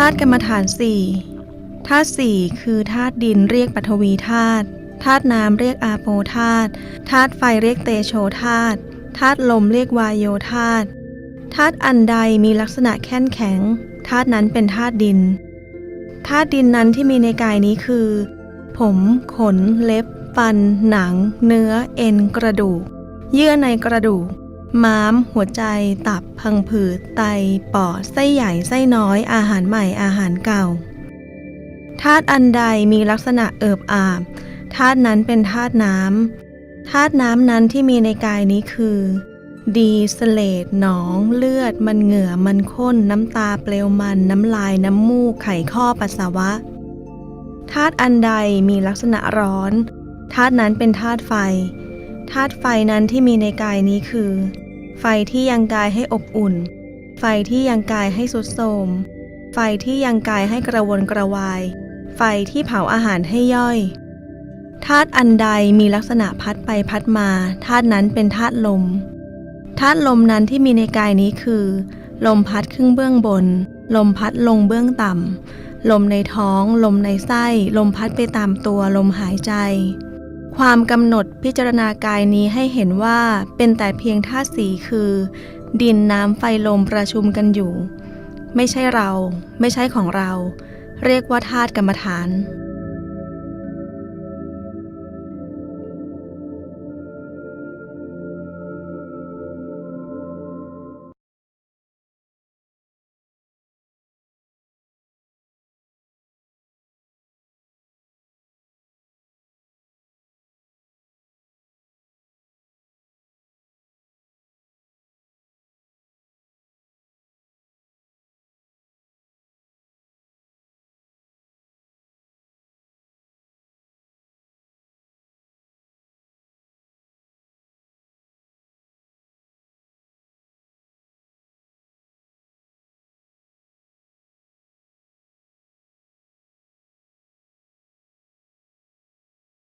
ธาตุกรรมฐานสี่ธาตุสี่คือธาตุดินเรียกปฐวีธาตุธาตุน้ำเรียกอาโปธาตุธาตุไฟเรียกเตโชธาตุธาตุลมเรียกวายโยธาตุธาตุอันใดมีลักษณะแข็งแข็งธาตุนั้นเป็นธาตุดินธาตุดินนั้นที่มีในกายนี้คือ ผม ขน เล็บ ฟัน หนัง เนื้อ เอ็น กระดูก เยื่อในกระดูก ม้าม หัวใจ ตับ พังผืด ไต ปอด ไส้ใหญ่ ไส้น้อย อาหารใหม่ อาหารเก่า ธาตุอันใดมีลักษณะเอิบอาบ ธาตุนั้นเป็นธาตุน้ำ ธาตุน้ำนั้นที่มีในกายนี้คือ ดีสเลดหนอง เลือด มันเหงื่อ มันข้น น้ำตา เปลวมัน น้ำลาย น้ำมูก ไขข้อ ปัสสาวะ ธาตุอันใดมีลักษณะร้อน ธาตุนั้นเป็นธาตุไฟธาตุไฟนั้นที่มีในกายนี้คือ ไฟที่ยังกายให้อบอุ่น ไฟที่ยังกายให้สุดโทมไฟที่ยังกายให้กระวนกระวาย ไฟที่เผาอาหารให้ย่อยธาตุอันใดมีลักษณะพัดไปพัดมาธาตุนั้นเป็นธาตุลมธาตุลมนั้นที่มีในกายนี้คือ ลมพัดขึ้นเบื้องบน ลมพัดลงเบื้องต่ำลมในท้อง ลมในไส้ ลมพัดไปตามตัว ลมหายใจ ความกำหนดพิจารณากายนี้ให้เห็นว่าเป็นแต่เพียงธาตุสีคือ ดินน้ำไฟลมประชุมกันอยู่ ไม่ใช่เรา ไม่ใช่ของเรา เรียกว่าธาตุกรรมฐาน